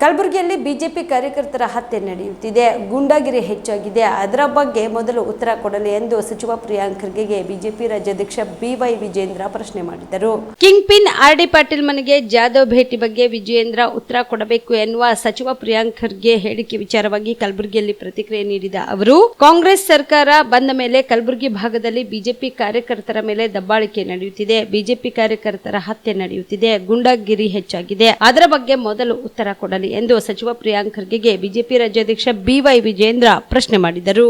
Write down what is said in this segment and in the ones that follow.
ಕಲಬುರಗಿಯಲ್ಲಿ ಬಿಜೆಪಿ ಕಾರ್ಯಕರ್ತರ ಹತ್ಯೆ ನಡೆಯುತ್ತಿದೆ. ಗೂಂಡಾಗಿರಿ ಹೆಚ್ಚಾಗಿದೆ. ಅದರ ಬಗ್ಗೆ ಮೊದಲು ಉತ್ತರ ಕೊಡಲಿ ಎಂದು ಸಚಿವ ಪ್ರಿಯಾಂಕ್ ಖರ್ಗೆಗೆ ಬಿಜೆಪಿ ರಾಜ್ಯಾಧ್ಯಕ್ಷ ಬಿವೈ ವಿಜೇಂದ್ರ ಪ್ರಶ್ನೆ ಮಾಡಿದರು. King pin R D Patil ಮನೆಗೆ ಜಾಧವ್ ಭೇಟಿ ಬಗ್ಗೆ ವಿಜೇಂದ್ರ ಉತ್ತರ ಕೊಡಬೇಕು ಎನ್ನುವ ಸಚಿವ ಪ್ರಿಯಾಂಕ್ ಖರ್ಗೆ ಹೇಳಿಕೆ ವಿಚಾರವಾಗಿ ಕಲಬುರಗಿಯಲ್ಲಿ ಪ್ರತಿಕ್ರಿಯೆ ನೀಡಿದ ಅವರು, ಕಾಂಗ್ರೆಸ್ ಸರ್ಕಾರ ಬಂದ ಮೇಲೆ ಕಲಬುರಗಿ ಭಾಗದಲ್ಲಿ ಬಿಜೆಪಿ ಕಾರ್ಯಕರ್ತರ ಮೇಲೆ ದಬ್ಬಾಳಿಕೆ ನಡೆಯುತ್ತಿದೆ. ಬಿಜೆಪಿ ಕಾರ್ಯಕರ್ತರ ಹತ್ಯೆ ನಡೆಯುತ್ತಿದೆ. ಗುಂಡಾಗಿರಿ ಹೆಚ್ಚಾಗಿದೆ. ಅದರ ಬಗ್ಗೆ ಮೊದಲು ಉತ್ತರ ಕೊಡಲಿ. ಎಂದು ಸಚಿವ ಪ್ರಿಯಾಂಕ್ ಖರ್ಗೆಗೆ ಬಿಜೆಪಿ ರಾಜ್ಯಾಧ್ಯಕ್ಷ ಬಿವೈ ವಿಜೇಂದ್ರ ಪ್ರಶ್ನೆ ಮಾಡಿದರು.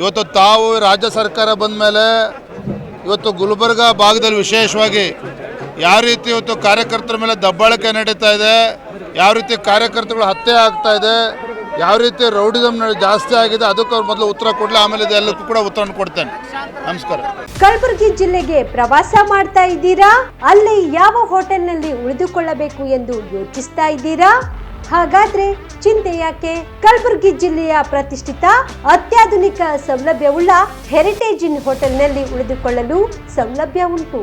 ಇವತ್ತು ತಾವು ರಾಜ್ಯ ಸರ್ಕಾರ ಬಂದ ಮೇಲೆ ಇವತ್ತು ಗುಲ್ಬರ್ಗ ಭಾಗದಲ್ಲಿ ವಿಶೇಷವಾಗಿ ಯಾವ ರೀತಿ ಇವತ್ತು ಕಾರ್ಯಕರ್ತರ ಮೇಲೆ ದಬ್ಬಾಳಿಕೆ ನಡೀತಾ ಇದೆ, ಯಾವ ರೀತಿ ಕಾರ್ಯಕರ್ತರುಗಳು ಹತ್ಯೆ ಆಗ್ತಾ ಇದೆ ಯಾವ ರೀತಿ ರೌಡಿಸಮ್ ಜಾಸ್ತಿ ಆಗಿದೆ ಅದಕ್ಕೆ ಅವ್ರು ಮೊದಲು ಉತ್ತರ ಕೊಡಲಿ, ಆಮೇಲೆ ಎಲ್ಲಕ್ಕೂ ಕೂಡ ಉತ್ತರ ಕೊಡ್ತೇನೆ. ನಮಸ್ಕಾರ. ಕಲಬುರಗಿ ಜಿಲ್ಲೆಗೆ ಪ್ರವಾಸ ಮಾಡ್ತಾ ಇದ್ದೀರಾ? ಅಲ್ಲಿ ಯಾವ ಹೋಟೆಲ್ನಲ್ಲಿ ಉಳಿದುಕೊಳ್ಳಬೇಕು ಎಂದು ಯೋಚಿಸ್ತಾ ಇದ್ದೀರಾ? ಹಾಗಾದ್ರೆ ಚಿಂತೆ ಯಾಕೆ? ಕಲಬುರಗಿ ಜಿಲ್ಲೆಯ ಪ್ರತಿಷ್ಠಿತ ಅತ್ಯಾಧುನಿಕ ಸೌಲಭ್ಯವುಳ್ಳ ಹೆರಿಟೇಜ್ ಇನ್ ಹೋಟೆಲ್ನಲ್ಲಿ ಉಳಿದುಕೊಳ್ಳಲು ಸೌಲಭ್ಯ ಉಂಟು.